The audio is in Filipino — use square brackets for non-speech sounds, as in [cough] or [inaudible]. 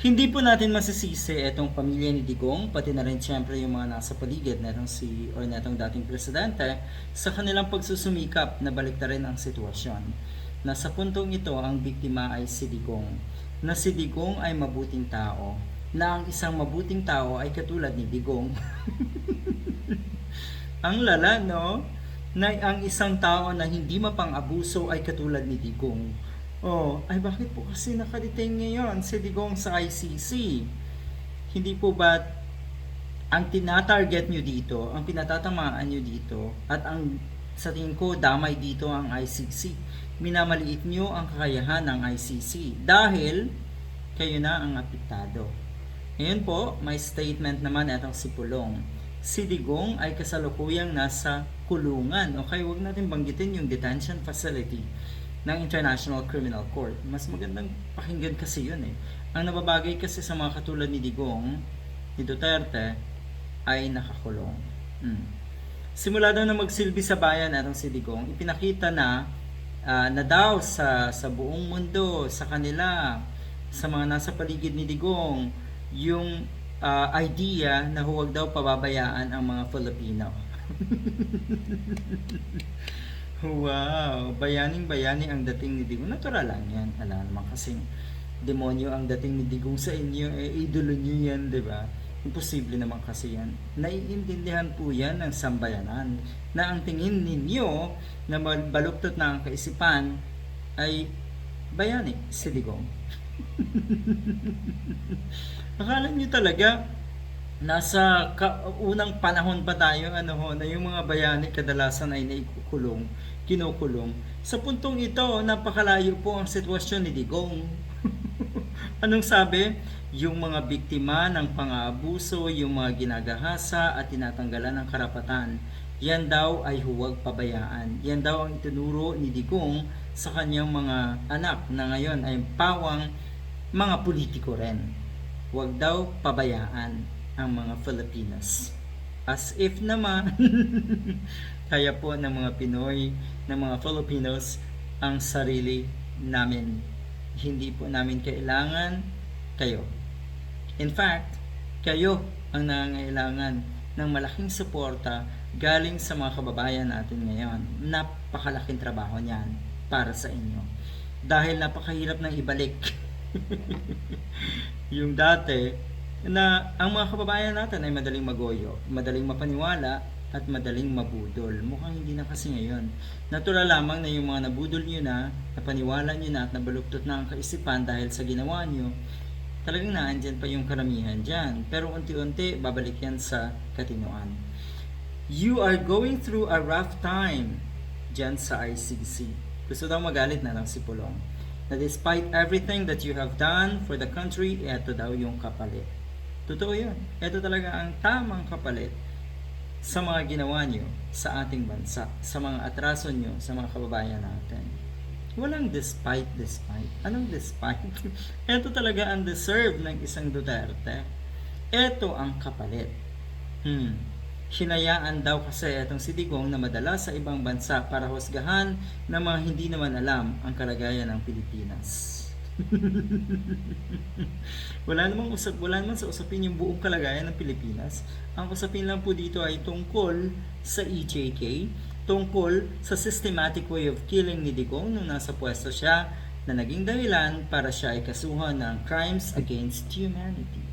Hindi po natin masisisi itong pamilya ni Digong, pati na rin siyempre yung mga nasa paligid netong si or netong dating presidente sa kanilang pagsusumikap na baliktarin ang sitwasyon. Na sa puntong ito, ang biktima ay si Digong. Na si Digong ay mabuting tao. Na ang isang mabuting tao ay katulad ni Digong. [laughs] ang lala, no? Na ang isang tao na hindi mapang-abuso ay katulad ni Digong. Oh, ay bakit po kasi nakadetain ngayon si Digong sa ICC? Hindi po ba ang tinatarget nyo dito, ang pinatatamaan nyo dito, at ang sa tingin ko damay dito ang ICC. Minamaliit nyo ang kakayahan ng ICC dahil kayo na ang apektado. Ngayon po, may statement naman itong si Pulong. Si Digong ay kasalukuyang nasa kulungan. Okay, wag natin banggitin yung detention facility ng International Criminal Court. Mas magandang pakinggan kasi yun eh. Ang nababagay kasi sa mga katulad ni Digong, ni Duterte, ay nakakulong. Hmm. Simula daw na magsilbi sa bayan atong si Digong, ipinakita na ah, na daw sa sa buong mundo, sa kanila, sa mga nasa paligid ni Digong, yung ah, idea na huwag daw pababayaan ang mga Filipino. [laughs] Wow, bayaning bayani ang dating ni Digong. Natural lang yan. Alam naman kasing demonyo ang dating ni Digong sa inyo. Eh, idolo nyo yan, di ba? Imposible naman kasi yan. Naiintindihan po yan ng sambayanan na ang tingin ninyo na baluktot na ang kaisipan ay bayani si Digong. [laughs] Akala nyo talaga nasa unang panahon pa tayo ano ho na yung mga bayani kadalasan ay naikukulong, kinukulong. Sa puntong ito, napakalayo po ang sitwasyon ni Digong. [laughs] Anong sabi? Yung mga biktima ng pang-aabuso, yung mga ginagahasa at tinatanggalan ng karapatan, yan daw ay huwag pabayaan. Yan daw ang itinuro ni Digong sa kanyang mga anak na ngayon ay pawang mga politiko rin. Huwag daw pabayaan ang mga Filipinas. As if naman, [laughs] kaya po ng mga Pinoy, ng mga Filipinos, ang sarili namin. Hindi po namin kailangan kayo. In fact, kayo ang nangangailangan ng malaking suporta galing sa mga kababayan natin ngayon. Napakalaking trabaho niyan para sa inyo. Dahil napakahirap nang ibalik [laughs] yung dati na ang mga kababayan natin ay madaling magoyo, madaling mapaniwala at madaling mabudol. Mukhang hindi na kasi ngayon. Natural lamang na yung mga nabudol nyo na, napaniwala nyo na at nabaluktot na ang kaisipan dahil sa ginawa nyo, talagang naandyan pa yung karamihan dyan. Pero unti-unti, babalik yan sa katinoan. You are going through a rough time dyan sa ICC. Gusto daw magalit na lang si Pulong. Na despite everything that you have done for the country, eto daw yung kapalit. Totoo yun. Ito talaga ang tamang kapalit sa mga ginawa nyo sa ating bansa, sa mga atraso nyo, sa mga kababayan natin. Walang despite, despite. Anong despite? [laughs] Ito talaga ang deserve ng isang Duterte. Ito ang kapalit. Hmm. Hinayaan daw kasi itong si Digong na madala sa ibang bansa para husgahan ng mga hindi naman alam ang kalagayan ng Pilipinas. [laughs] wala namang usap, wala naman sa usapin yung buong kalagayan ng Pilipinas. Ang usapin lang po dito ay tungkol sa EJK, tungkol sa systematic way of killing ni Digong nung nasa pwesto siya na naging dahilan para siya ay kasuhan ng crimes against humanity.